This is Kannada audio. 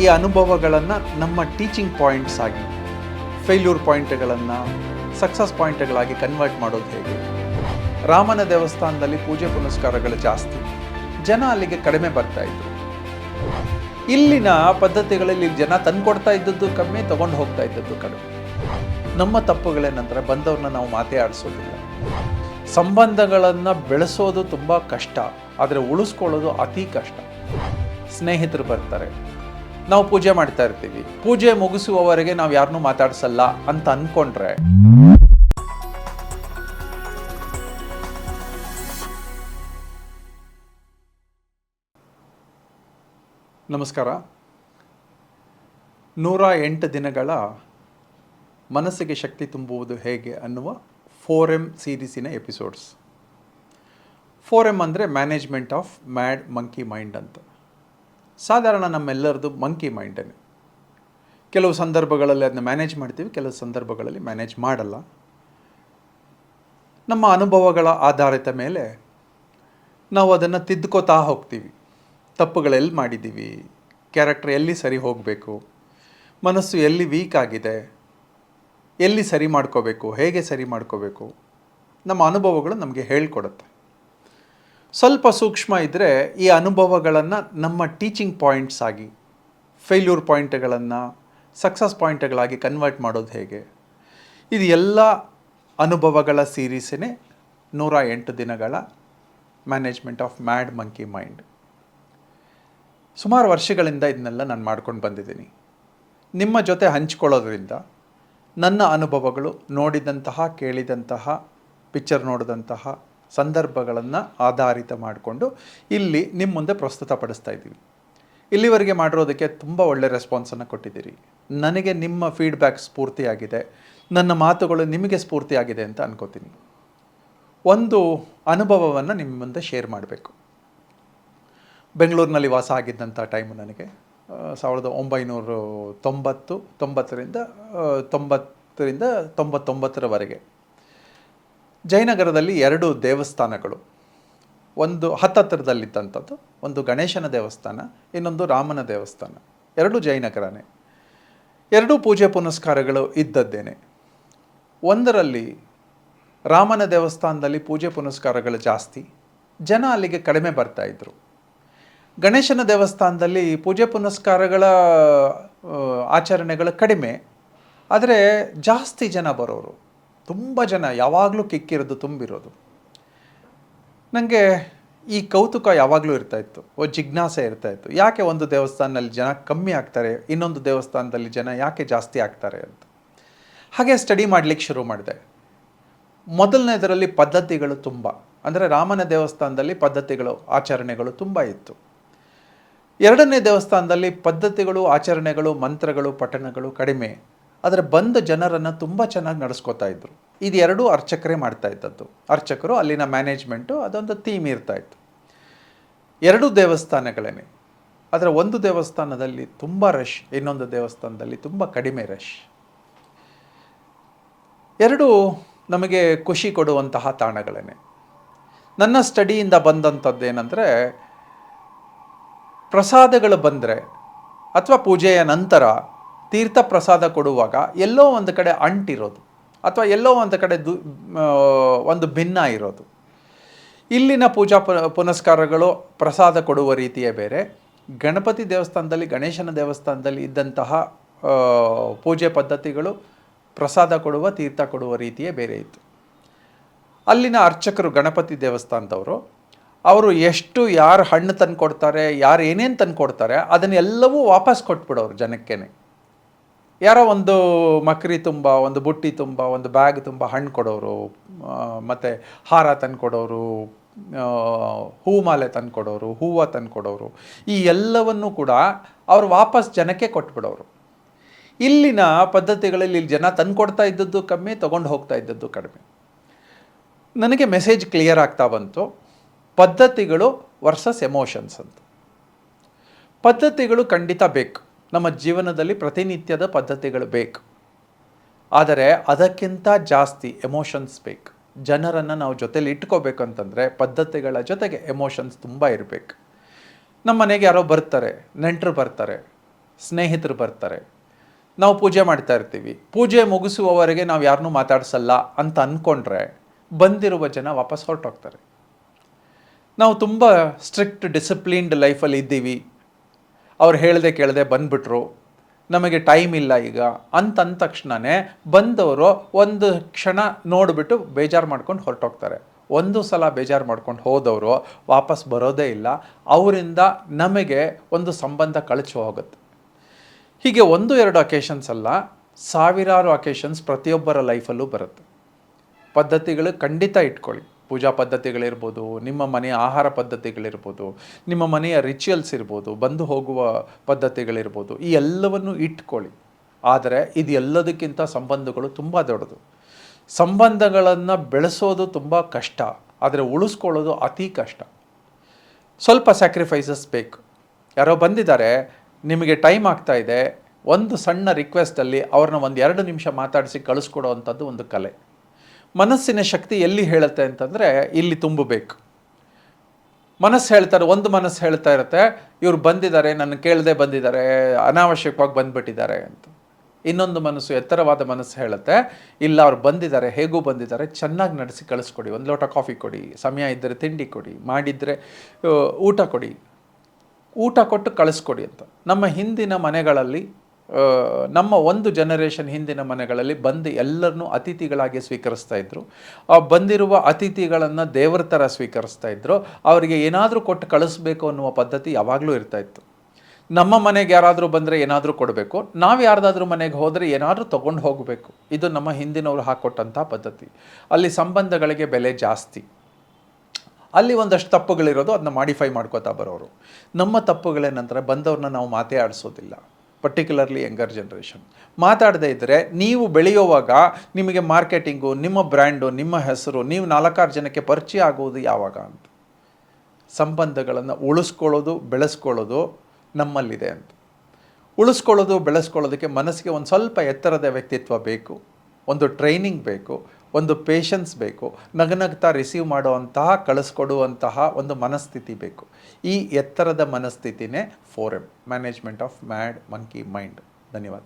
ಈ ಅನುಭವಗಳನ್ನು ನಮ್ಮ ಟೀಚಿಂಗ್ ಪಾಯಿಂಟ್ಸ್ ಆಗಿ ಫೇಲ್ಯೂರ್ ಪಾಯಿಂಟ್ಗಳನ್ನು ಸಕ್ಸಸ್ ಪಾಯಿಂಟ್ಗಳಾಗಿ ಕನ್ವರ್ಟ್ ಮಾಡೋದು ಹೇಗೆ? ರಾಮನ ದೇವಸ್ಥಾನದಲ್ಲಿ ಪೂಜೆ ಪುನಸ್ಕಾರಗಳು ಜಾಸ್ತಿ. ಜನ ಅಲ್ಲಿಗೆ ಕಡಿಮೆ ಬರ್ತಾ ಇದ್ರು. ಇಲ್ಲಿನ ಪದ್ಧತಿಗಳಲ್ಲಿ ಜನ ತಂದ್ಕೊಡ್ತಾ ಇದ್ದದ್ದು ಕಮ್ಮಿ, ತಗೊಂಡು ಹೋಗ್ತಾ ಇದ್ದದ್ದು ಕಡಿಮೆ. ನಮ್ಮ ತಪ್ಪುಗಳೇನಂದ್ರೆ ಬಂದವ್ರನ್ನ ನಾವು ಮಾತೇ ಆಡಿಸೋದಿಲ್ಲ. ಸಂಬಂಧಗಳನ್ನು ಬೆಳೆಸೋದು ತುಂಬ ಕಷ್ಟ. ಆದರೆ ಉಳಿಸ್ಕೊಳ್ಳೋದು ಅತಿ ಕಷ್ಟ. ಸ್ನೇಹಿತರು ಬರ್ತಾರೆ. ನಾವು ಪೂಜೆ ಮಾಡ್ತಾ ಇರ್ತೀವಿ. ಪೂಜೆ ಮುಗಿಸುವವರೆಗೆ ನಾವು ಯಾರನ್ನೂ ಮಾತಾಡ್ಸಲ್ಲ ಅಂತ ಅನ್ಕೊಂಡ್ರೆ. ನಮಸ್ಕಾರ. ನೂರ ಎಂಟು ದಿನಗಳ ಮನಸ್ಸಿಗೆ ಶಕ್ತಿ ತುಂಬುವುದು ಹೇಗೆ ಅನ್ನುವ ಫೋರ್ ಎಂ ಸೀರೀಸಿನ ಎಪಿಸೋಡ್ಸ್. ಫೋರ್ ಎಂ ಅಂದರೆ management of mad monkey mind ಅಂತ. ಸಾಧಾರಣ ನಮ್ಮೆಲ್ಲರದ್ದು ಮಂಕಿ ಮೈಂಡೇ ಕೆಲವು ಸಂದರ್ಭಗಳಲ್ಲಿ ಅದನ್ನ ಮ್ಯಾನೇಜ್ ಮಾಡ್ತೀವಿ, ಕೆಲವು ಸಂದರ್ಭಗಳಲ್ಲಿ ಮ್ಯಾನೇಜ್ ಮಾಡಲ್ಲ. ನಮ್ಮ ಅನುಭವಗಳ ಆಧಾರಿತ ಮೇಲೆ ನಾವು ಅದನ್ನು ತಿದ್ದುಕೋತಾ ಹೋಗ್ತೀವಿ. ತಪ್ಪುಗಳೆಲ್ಲಿ ಮಾಡಿದ್ದೀವಿ ಕ್ಯಾರೆಕ್ಟರ್ ಎಲ್ಲಿ ಸರಿ ಹೋಗಬೇಕು, ಮನಸ್ಸು ಎಲ್ಲಿ ವೀಕ್ ಆಗಿದೆ, ಎಲ್ಲಿ ಸರಿ ಮಾಡ್ಕೋಬೇಕು, ಹೇಗೆ ಸರಿ ಮಾಡ್ಕೋಬೇಕು, ನಮ್ಮ ಅನುಭವಗಳು ನಮಗೆ ಹೇಳ್ಕೊಡುತ್ತೆ. ಸ್ವಲ್ಪ ಸೂಕ್ಷ್ಮ ಇದ್ದರೆ ಈ ಅನುಭವಗಳನ್ನು ನಮ್ಮ ಟೀಚಿಂಗ್ ಪಾಯಿಂಟ್ಸ್ ಆಗಿ ಫೇಲ್ಯೂರ್ ಪಾಯಿಂಟ್ಗಳನ್ನು ಸಕ್ಸಸ್ ಪಾಯಿಂಟ್ಗಳಾಗಿ ಕನ್ವರ್ಟ್ ಮಾಡೋದು ಹೇಗೆ? ಇದು ಎಲ್ಲ ಅನುಭವಗಳ ಸೀರೀಸೇ ನೂರ ಎಂಟು ದಿನಗಳ management of mad monkey mind ಸುಮಾರು ವರ್ಷಗಳಿಂದ ಇದನ್ನೆಲ್ಲ ನಾನು ಮಾಡ್ಕೊಂಡು ಬಂದಿದ್ದೀನಿ. ನಿಮ್ಮ ಜೊತೆ ಹಂಚ್ಕೊಳ್ಳೋದ್ರಿಂದ ನನ್ನ ಅನುಭವಗಳು ನೋಡಿದಂತಹ, ಕೇಳಿದಂತಹ ಪಿಕ್ಚರ್ ನೋಡಿದಂತಹ ಸಂದರ್ಭಗಳನ್ನು ಆಧಾರಿತ ಮಾಡಿಕೊಂಡು ಇಲ್ಲಿ ನಿಮ್ಮ ಮುಂದೆ ಪ್ರಸ್ತುತಪಡಿಸ್ತಾ ಇದ್ದೀವಿ ಇಲ್ಲಿವರೆಗೆ ಮಾಡಿರೋದಕ್ಕೆ ತುಂಬ ಒಳ್ಳೆ ರೆಸ್ಪಾನ್ಸನ್ನು ಕೊಟ್ಟಿದ್ದೀರಿ. ನನಗೆ ನಿಮ್ಮ ಫೀಡ್ಬ್ಯಾಕ್ ಸ್ಫೂರ್ತಿಯಾಗಿದೆ. ನನ್ನ ಮಾತುಗಳು ನಿಮಗೆ ಸ್ಫೂರ್ತಿಯಾಗಿದೆ ಅಂತ ಅನ್ಕೋತೀನಿ. ಒಂದು ಅನುಭವವನ್ನು ನಿಮ್ಮ ಮುಂದೆ ಶೇರ್ ಮಾಡಬೇಕು. ಬೆಂಗಳೂರಿನಲ್ಲಿ ವಾಸ ಆಗಿದ್ದಂಥ ಟೈಮು ನನಗೆ ಸಾವಿರದ ಒಂಬೈನೂರು ತೊಂಬತ್ತು, ತೊಂಬತ್ತರಿಂದ ತೊಂಬತ್ತರಿಂದ ತೊಂಬತ್ತೊಂಬತ್ತರವರೆಗೆ. ಜಯನಗರದಲ್ಲಿ ಎರಡು ದೇವಸ್ಥಾನಗಳು. ಒಂದು ಹತ್ತತ್ರದಲ್ಲಿದ್ದಂಥದ್ದು, ಒಂದು ಗಣೇಶನ ದೇವಸ್ಥಾನ, ಇನ್ನೊಂದು ರಾಮನ ದೇವಸ್ಥಾನ. ಎರಡು ಜಯನಗರನೇ. ಎರಡೂ ಪೂಜೆ ಪುನಸ್ಕಾರಗಳು ಇದ್ದದ್ದೇನೆ. ಒಂದರಲ್ಲಿ ರಾಮನ ದೇವಸ್ಥಾನದಲ್ಲಿ ಪೂಜೆ ಪುನಸ್ಕಾರಗಳು ಜಾಸ್ತಿ. ಜನ ಅಲ್ಲಿಗೆ ಕಡಿಮೆ ಬರ್ತಾಯಿದ್ರು ಗಣೇಶನ ದೇವಸ್ಥಾನದಲ್ಲಿ ಪೂಜೆ ಪುನಸ್ಕಾರಗಳ ಆಚರಣೆಗಳು ಕಡಿಮೆ. ಆದರೆ ಜಾಸ್ತಿ ಜನ ಬರೋರು. ತುಂಬ ಜನ ಯಾವಾಗಲೂ ಕಿಕ್ಕಿರೋದು ತುಂಬಿರೋದು. ನನಗೆ ಈ ಕೌತುಕ ಯಾವಾಗಲೂ ಇರ್ತಾ ಇತ್ತು. ಓ, ಜಿಜ್ಞಾಸೆ ಇರ್ತಾ ಇತ್ತು. ಯಾಕೆ ಒಂದು ದೇವಸ್ಥಾನದಲ್ಲಿ ಜನ ಕಮ್ಮಿ ಆಗ್ತಾರೆ, ಇನ್ನೊಂದು ದೇವಸ್ಥಾನದಲ್ಲಿ ಜನ ಯಾಕೆ ಜಾಸ್ತಿ ಆಗ್ತಾರೆ ಅಂತ. ಹಾಗೆ ಸ್ಟಡಿ ಮಾಡಲಿಕ್ಕೆ ಶುರು ಮಾಡಿದೆ. ಮೊದಲನೇದರಲ್ಲಿ ಪದ್ಧತಿಗಳು ತುಂಬ. ಅಂದರೆ ರಾಮನ ದೇವಸ್ಥಾನದಲ್ಲಿ ಪದ್ಧತಿಗಳು, ಆಚರಣೆಗಳು ತುಂಬ ಇತ್ತು. ಎರಡನೇ ದೇವಸ್ಥಾನದಲ್ಲಿ ಪದ್ಧತಿಗಳು, ಆಚರಣೆಗಳು, ಮಂತ್ರಗಳು, ಪಠಣಗಳು ಕಡಿಮೆ. ಆದರೆ ಬಂದ ಜನರನ್ನು ತುಂಬ ಚೆನ್ನಾಗಿ ನಡೆಸ್ಕೋತಾ ಇದ್ರು. ಇದು ಎರಡೂ ಅರ್ಚಕರೇ ಮಾಡ್ತಾ ಇದ್ದದ್ದು. ಅರ್ಚಕರು ಅಲ್ಲಿನ ಮ್ಯಾನೇಜ್ಮೆಂಟು ಅದೊಂದು ಥೀಮ್ ಇರ್ತಾ ಇತ್ತು. ಎರಡೂ ದೇವಸ್ಥಾನಗಳೇನೆ. ಆದರೆ ಒಂದು ದೇವಸ್ಥಾನದಲ್ಲಿ ತುಂಬ ರಶ್, ಇನ್ನೊಂದು ದೇವಸ್ಥಾನದಲ್ಲಿ ತುಂಬ ಕಡಿಮೆ ರಶ್. ಎರಡು ನಮಗೆ ಖುಷಿ ಕೊಡುವಂತಹ ತಾಣಗಳೇನೆ. ನನ್ನ ಸ್ಟಡಿಯಿಂದ ಬಂದಂಥದ್ದು ಏನಂದರೆ, ಪ್ರಸಾದಗಳು ಬಂದರೆ ಅಥವಾ ಪೂಜೆಯ ನಂತರ ತೀರ್ಥ ಪ್ರಸಾದ ಕೊಡುವಾಗ ಎಲ್ಲೋ ಒಂದು ಕಡೆ ಅಂಟಿರೋದು ಅಥವಾ ಎಲ್ಲೋ ಒಂದು ಕಡೆ ದು ಒಂದು ಭಿನ್ನ ಇರೋದು. ಇಲ್ಲಿನ ಪೂಜಾ ಪುನಸ್ಕಾರಗಳು ಪ್ರಸಾದ ಕೊಡುವ ರೀತಿಯೇ ಬೇರೆ. ಗಣಪತಿ ದೇವಸ್ಥಾನದಲ್ಲಿ, ಗಣೇಶನ ದೇವಸ್ಥಾನದಲ್ಲಿ ಇದ್ದಂತಹ ಪೂಜೆ ಪದ್ಧತಿಗಳು ಪ್ರಸಾದ ಕೊಡುವ, ತೀರ್ಥ ಕೊಡುವ ರೀತಿಯೇ ಬೇರೆ ಇತ್ತು. ಅಲ್ಲಿನ ಅರ್ಚಕರು ಗಣಪತಿ ದೇವಸ್ಥಾನದವರು. ಅವರು ಎಷ್ಟು ಯಾರು ಹಣ್ಣು ತಂದು ಕೊಡ್ತಾರೆ ಯಾರು ಏನೇನು ತಂದು ಕೊಡ್ತಾರೆ ಅದನ್ನೆಲ್ಲವೂ ವಾಪಸ್ ಕೊಟ್ಬಿಡೋರು ಜನಕ್ಕೇನೆ. ಯಾರೋ ಒಂದು ಮಕ್ರಿ ತುಂಬ, ಒಂದು ಬುಟ್ಟಿ ತುಂಬ, ಒಂದು ಬ್ಯಾಗ್ ತುಂಬ ಹಣ್ಣು ಕೊಡೋರು ಮತ್ತು ಹಾರ ತಂದು ಕೊಡೋರು ಹೂಮಾಲೆ ತಂದು ಕೊಡೋರು, ಹೂವು ತಂದು ಕೊಡೋರು, ಈ ಎಲ್ಲವನ್ನು ಕೂಡ ಅವರು ವಾಪಸ್ ಜನಕ್ಕೆ ಕೊಟ್ಬಿಡೋರು. ಇಲ್ಲಿನ ಪದ್ಧತಿಗಳಲ್ಲಿ ಇಲ್ಲಿ ಜನ ತಂದು ಕೊಡ್ತಾ ಇದ್ದದ್ದು ಕಮ್ಮಿ, ತೊಗೊಂಡು ಹೋಗ್ತಾ ಇದ್ದದ್ದು ಕಡಿಮೆ. ನನಗೆ ಮೆಸೇಜ್ ಕ್ಲಿಯರ್ ಆಗ್ತಾ ಬಂತು. ಪದ್ಧತಿಗಳು ವರ್ಸಸ್ ಎಮೋಷನ್ಸ್ ಅಂತ. ಪದ್ಧತಿಗಳು ಖಂಡಿತ ಬೇಕು. ನಮ್ಮ ಜೀವನದಲ್ಲಿ ಪ್ರತಿನಿತ್ಯದ ಪದ್ಧತಿಗಳು ಬೇಕು. ಆದರೆ ಅದಕ್ಕಿಂತ ಜಾಸ್ತಿ ಎಮೋಷನ್ಸ್ ಬೇಕು. ಜನರನ್ನು ನಾವು ಜೊತೆಲಿ ಇಟ್ಕೋಬೇಕು ಅಂತಂದರೆ ಪದ್ಧತಿಗಳ ಜೊತೆಗೆ ಎಮೋಷನ್ಸ್ ತುಂಬ ಇರಬೇಕು. ನಮ್ಮ ಮನೆಗೆ ಯಾರೋ ಬರ್ತಾರೆ, ನೆಂಟರು ಬರ್ತಾರೆ, ಸ್ನೇಹಿತರು ಬರ್ತಾರೆ. ನಾವು ಪೂಜೆ ಮಾಡ್ತಾ ಇರ್ತೀವಿ. ಪೂಜೆ ಮುಗಿಸುವವರೆಗೆ ನಾವು ಯಾರನ್ನೂ ಮಾತಾಡಿಸಲ್ಲ ಅಂತ ಅಂದ್ಕೊಂಡ್ರೆ ಬಂದಿರುವ ಜನ ವಾಪಸ್ ಹೊರಟೋಗ್ತಾರೆ. ನಾವು ತುಂಬ ಸ್ಟ್ರಿಕ್ಟ್ ಡಿಸಿಪ್ಲೀನ್ಡ್ ಲೈಫಲ್ಲಿ ಇದ್ದೀವಿ. ಅವ್ರು ಹೇಳದೆ ಕೇಳದೆ ಬಂದ್ಬಿಟ್ರು. ನಮಗೆ ಟೈಮ್ ಇಲ್ಲ ಈಗ. ಅಂತ ಅಂದ ತಕ್ಷಣವೇ ಬಂದವರು ಒಂದು ಕ್ಷಣ ನೋಡಿಬಿಟ್ಟು ಬೇಜಾರು ಮಾಡ್ಕೊಂಡು ಹೊರಟೋಗ್ತಾರೆ. ಒಂದು ಸಲ ಬೇಜಾರು ಮಾಡ್ಕೊಂಡು ಹೋದವರು ವಾಪಸ್ ಬರೋದೇ ಇಲ್ಲ. ಅವರಿಂದ ನಮಗೆ ಒಂದು ಸಂಬಂಧ ಕಳಚಿ ಹೋಗುತ್ತೆ. ಹೀಗೆ ಒಂದು, ಎರಡು ಅಕೇಶನ್ಸ್ ಅಲ್ಲ, ಸಾವಿರಾರು ಅಕೇಶನ್ಸ್ ಪ್ರತಿಯೊಬ್ಬರ ಲೈಫಲ್ಲೂ ಬರುತ್ತೆ. ಪದ್ಧತಿಗಳು ಖಂಡಿತ ಇಟ್ಕೊಳ್ಳಿ. ಪೂಜಾ ಪದ್ಧತಿಗಳಿರ್ಬೋದು, ನಿಮ್ಮ ಮನೆಯ ಆಹಾರ ಪದ್ಧತಿಗಳಿರ್ಬೋದು, ನಿಮ್ಮ ಮನೆಯ ರಿಚುವಲ್ಸ್ ಇರ್ಬೋದು, ಬಂದು ಹೋಗುವ ಪದ್ಧತಿಗಳಿರ್ಬೋದು, ಈ ಎಲ್ಲವನ್ನು ಇಟ್ಕೊಳ್ಳಿ. ಆದರೆ ಇದು ಎಲ್ಲದಕ್ಕಿಂತ ಸಂಬಂಧಗಳು ತುಂಬ ದೊಡ್ಡದು. ಸಂಬಂಧಗಳನ್ನು ಬೆಳೆಸೋದು ತುಂಬ ಕಷ್ಟ, ಆದರೆ ಉಳಿಸ್ಕೊಳ್ಳೋದು ಅತಿ ಕಷ್ಟ. ಸ್ವಲ್ಪ ಸ್ಯಾಕ್ರಿಫೈಸಸ್ ಬೇಕು. ಯಾರೋ ಬಂದಿದ್ದಾರೆ, ನಿಮಗೆ ಟೈಮ್ ಆಗ್ತಾ ಇದೆ, ಒಂದು ಸಣ್ಣ ರಿಕ್ವೆಸ್ಟಲ್ಲಿ ಅವ್ರನ್ನ ಒಂದು ಎರಡು ನಿಮಿಷ ಮಾತಾಡಿಸಿ ಕಳಿಸ್ಕೊಡೋ ಅಂಥದ್ದು ಒಂದು ಕಲೆ. ಮನಸ್ಸಿನ ಶಕ್ತಿ ಎಲ್ಲಿ ಹೇಳುತ್ತೆ ಅಂತಂದರೆ ಇಲ್ಲಿ ತುಂಬಬೇಕು. ಮನಸ್ಸು ಹೇಳ್ತಾರೆ ಒಂದು ಮನಸ್ಸು ಹೇಳ್ತಾ ಇರುತ್ತೆ, ಇವ್ರು ಬಂದಿದ್ದಾರೆ, ನನ್ನ ಕೇಳದೆ ಬಂದಿದ್ದಾರೆ, ಅನಾವಶ್ಯಕವಾಗಿ ಬಂದ್ಬಿಟ್ಟಿದ್ದಾರೆ ಅಂತ. ಇನ್ನೊಂದು ಮನಸ್ಸು, ಎತ್ತರವಾದ ಮನಸ್ಸು ಹೇಳುತ್ತೆ, ಇಲ್ಲ ಅವ್ರು ಬಂದಿದ್ದಾರೆ, ಹೇಗೂ ಬಂದಿದ್ದಾರೆ, ಚೆನ್ನಾಗಿ ನಡೆಸಿ ಕಳಿಸ್ಕೊಡಿ, ಒಂದು ಲೋಟ ಕಾಫಿ ಕೊಡಿ, ಸಮಯ ಇದ್ದರೆ ತಿಂಡಿ ಕೊಡಿ, ಮಾಡಿದರೆ ಊಟ ಕೊಡಿ. ಊಟ ಕೊಟ್ಟು ಕಳಿಸ್ಕೊಡಿ ಅಂತ. ನಮ್ಮ ಹಿಂದಿನ ಮನೆಗಳಲ್ಲಿ ನಮ್ಮ ಒಂದು ಜನರೇಷನ್ ಹಿಂದಿನ ಮನೆಗಳಲ್ಲಿ ಬಂದು ಎಲ್ಲರನ್ನೂ ಅತಿಥಿಗಳಾಗಿ ಸ್ವೀಕರಿಸ್ತಾ ಇದ್ರು. ಆ, ಬಂದಿರುವ ಅತಿಥಿಗಳನ್ನು ದೇವರ ಥರ ಸ್ವೀಕರಿಸ್ತಾ ಇದ್ರು. ಅವರಿಗೆ ಏನಾದರೂ ಕೊಟ್ಟು ಕಳಿಸ್ಬೇಕು ಅನ್ನುವ ಪದ್ಧತಿ ಯಾವಾಗಲೂ ಇರ್ತಾ ಇತ್ತು. ನಮ್ಮ ಮನೆಗೆ ಯಾರಾದರೂ ಬಂದರೆ ಏನಾದರೂ ಕೊಡಬೇಕು. ನಾವು ಯಾರ್ದಾದ್ರೂ ಮನೆಗೆ ಹೋದರೆ ಏನಾದರೂ ತೊಗೊಂಡು ಹೋಗಬೇಕು. ಇದು ನಮ್ಮ ಹಿಂದಿನವರು ಹಾಕ್ಕೊಟ್ಟಂಥ ಪದ್ಧತಿ. ಅಲ್ಲಿ ಸಂಬಂಧಗಳಿಗೆ ಬೆಲೆ ಜಾಸ್ತಿ. ಅಲ್ಲಿ ಒಂದಷ್ಟು ತಪ್ಪುಗಳಿರೋದು ಅದನ್ನ ಮಾಡಿಫೈ ಮಾಡ್ಕೋತಾ ಬರೋರು. ನಮ್ಮ ತಪ್ಪುಗಳೇನಂತಾರೆ ಬಂದವ್ರನ್ನ ನಾವು ಮಾತೇ ಆಡಿಸೋದಿಲ್ಲ. ಪರ್ಟಿಕ್ಯುಲರ್ಲಿ ಯಂಗರ್ ಜನ್ರೇಷನ್ ಮಾತಾಡದೇ ಇದ್ದರೆ ನೀವು ಬೆಳೆಯುವಾಗ ನಿಮಗೆ ಮಾರ್ಕೆಟಿಂಗು, ನಿಮ್ಮ ಬ್ರ್ಯಾಂಡು, ನಿಮ್ಮ ಹೆಸರು, ನೀವು ನಾಲ್ಕಾರು ಜನಕ್ಕೆ ಪರಿಚಯ ಆಗುವುದು ಯಾವಾಗ ಅಂತ. ಸಂಬಂಧಗಳನ್ನು ಉಳಿಸ್ಕೊಳ್ಳೋದು, ಬೆಳೆಸ್ಕೊಳ್ಳೋದು ನಮ್ಮಲ್ಲಿದೆ ಅಂತ. ಉಳಿಸ್ಕೊಳ್ಳೋದು, ಬೆಳೆಸ್ಕೊಳ್ಳೋದಕ್ಕೆ ಮನಸ್ಸಿಗೆ ಒಂದು ಸ್ವಲ್ಪ ಎತ್ತರದ ವ್ಯಕ್ತಿತ್ವ ಬೇಕು, ಒಂದು ಟ್ರೈನಿಂಗ್ ಬೇಕು ಒಂದು ಪೇಷನ್ಸ್ ಬೇಕು, ನಗನಗ್ತಾ ರಿಸೀವ್ ಮಾಡುವಂತಹ, ಕಳಿಸ್ಕೊಡುವಂತಹ ಒಂದು ಮನಸ್ಥಿತಿ ಬೇಕು. ಈ ಎತ್ತರದ ಮನಸ್ಥಿತಿನೇ four M management of mad monkey mind ಧನ್ಯವಾದ.